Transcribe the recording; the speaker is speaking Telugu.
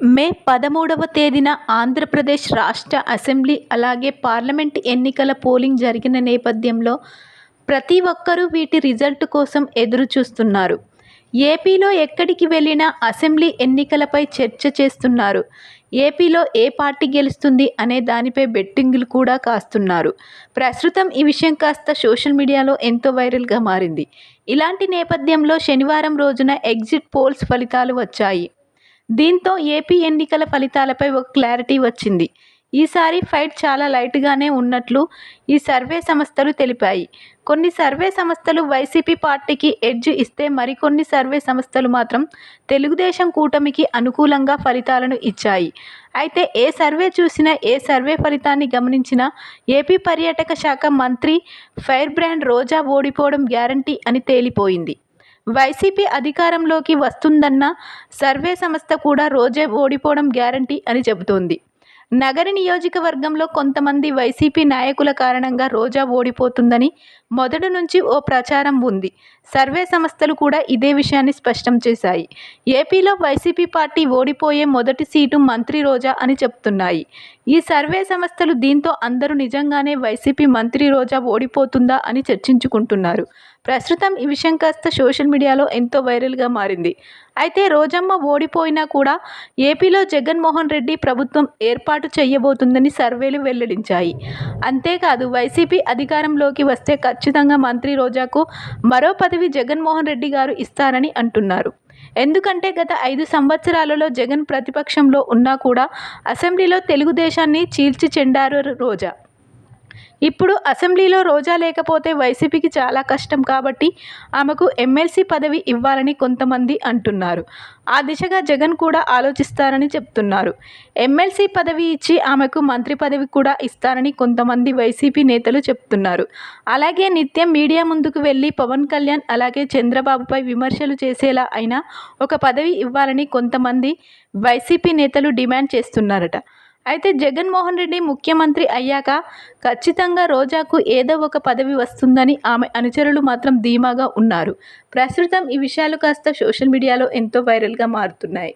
మే పదమూడవ తేదీన ఆంధ్రప్రదేశ్ రాష్ట్ర అసెంబ్లీ అలాగే పార్లమెంట్ ఎన్నికల పోలింగ్ జరిగిన నేపథ్యంలో ప్రతి ఒక్కరూ వీటి రిజల్ట్ కోసం ఎదురు చూస్తున్నారు ఏపీలో ఎక్కడికి వెళ్ళినా అసెంబ్లీ ఎన్నికలపై చర్చ చేస్తున్నారు. ఏపీలో ఏ పార్టీ గెలుస్తుంది అనే దానిపై బెట్టింగులు కూడా కాస్తున్నారు. ప్రస్తుతం ఈ విషయం కాస్త సోషల్ మీడియాలో ఎంతో వైరల్గా మారింది. ఇలాంటి నేపథ్యంలో శనివారం రోజున ఎగ్జిట్ పోల్స్ ఫలితాలు వచ్చాయి. దీంతో ఏపీ ఎన్నికల ఫలితాలపై ఒక క్లారిటీ వచ్చింది. ఈసారి ఫైట్ చాలా లైట్గానే ఉన్నట్లు ఈ సర్వే సంస్థలు తెలిపాయి. కొన్ని సర్వే సంస్థలు వైసీపీ పార్టీకి ఎడ్జ్ ఇస్తే మరికొన్ని సర్వే సంస్థలు మాత్రం తెలుగుదేశం కూటమికి అనుకూలంగా ఫలితాలను ఇచ్చాయి. అయితే ఏ సర్వే చూసినా ఏ సర్వే ఫలితాన్ని గమనించినా ఏపీ పర్యాటక శాఖ మంత్రి ఫైర్ బ్రాండ్ రోజా ఓడిపోవడం గ్యారంటీ అని తేలిపోయింది. వైసీపీ అధికారంలోకి వస్తుందన్న సర్వే సంస్థ కూడా రోజే ఓడిపోవడం గ్యారంటీ అని చెబుతోంది. నగర నియోజకవర్గంలో కొంతమంది వైసీపీ నాయకుల కారణంగా రోజా ఓడిపోతుందని మొదటి నుంచి ఓ ప్రచారం ఉంది. సర్వే సంస్థలు కూడా ఇదే విషయాన్ని స్పష్టం చేశాయి. ఏపీలో వైసీపీ పార్టీ ఓడిపోయే మొదటి సీటు మంత్రి రోజా అని చెప్తున్నాయి. ఈ సర్వే సంస్థలు దీంతో అందరూ నిజంగానే వైసీపీ మంత్రి రోజా ఓడిపోతుందా అని చర్చించుకుంటున్నారు. ప్రస్తుతం ఈ విషయం కాస్త సోషల్ మీడియాలో ఎంతో వైరల్గా మారింది. అయితే రోజమ్మ ఓడిపోయినా కూడా ఏపీలో జగన్మోహన్ రెడ్డి ప్రభుత్వం ఏర్పాటు చేయబోతుందని సర్వేలు వెల్లడించాయి. అంతేకాదు వైసీపీ అధికారంలోకి వస్తే ఖచ్చితంగా మంత్రి రోజాకు మరో పదవి జగన్మోహన్ రెడ్డి గారు ఇస్తారని అంటున్నారు. ఎందుకంటే గత ఐదు సంవత్సరాలలో జగన్ ప్రతిపక్షంలో ఉన్నా కూడా అసెంబ్లీలో తెలుగుదేశాన్ని చీల్చి చెండారు రోజా. ఇప్పుడు అసెంబ్లీలో రోజా లేకపోతే వైసీపీకి చాలా కష్టం కాబట్టి ఆమెకు ఎమ్మెల్సీ పదవి ఇవ్వాలని కొంతమంది అంటున్నారు. ఆ దిశగా జగన్ కూడా ఆలోచిస్తారని చెప్తున్నారు. ఎమ్మెల్సీ పదవి ఇచ్చి ఆమెకు మంత్రి పదవి కూడా ఇస్తారని కొంతమంది వైసీపీ నేతలు చెప్తున్నారు. అలాగే నిత్యం మీడియా ముందుకు వెళ్ళి పవన్ కళ్యాణ్ అలాగే చంద్రబాబుపై విమర్శలు చేసేలా అయినా ఒక పదవి ఇవ్వాలని కొంతమంది వైసీపీ నేతలు డిమాండ్ చేస్తున్నారట. అయితే జగన్మోహన్ రెడ్డి ముఖ్యమంత్రి అయ్యాక ఖచ్చితంగా రోజాకు ఏదో ఒక పదవి వస్తుందని ఆమె అనుచరులు మాత్రం ధీమాగా ఉన్నారు. ప్రస్తుతం ఈ విషయాలు కాస్త సోషల్ మీడియాలో ఎంతో వైరల్గా మారుతున్నాయి.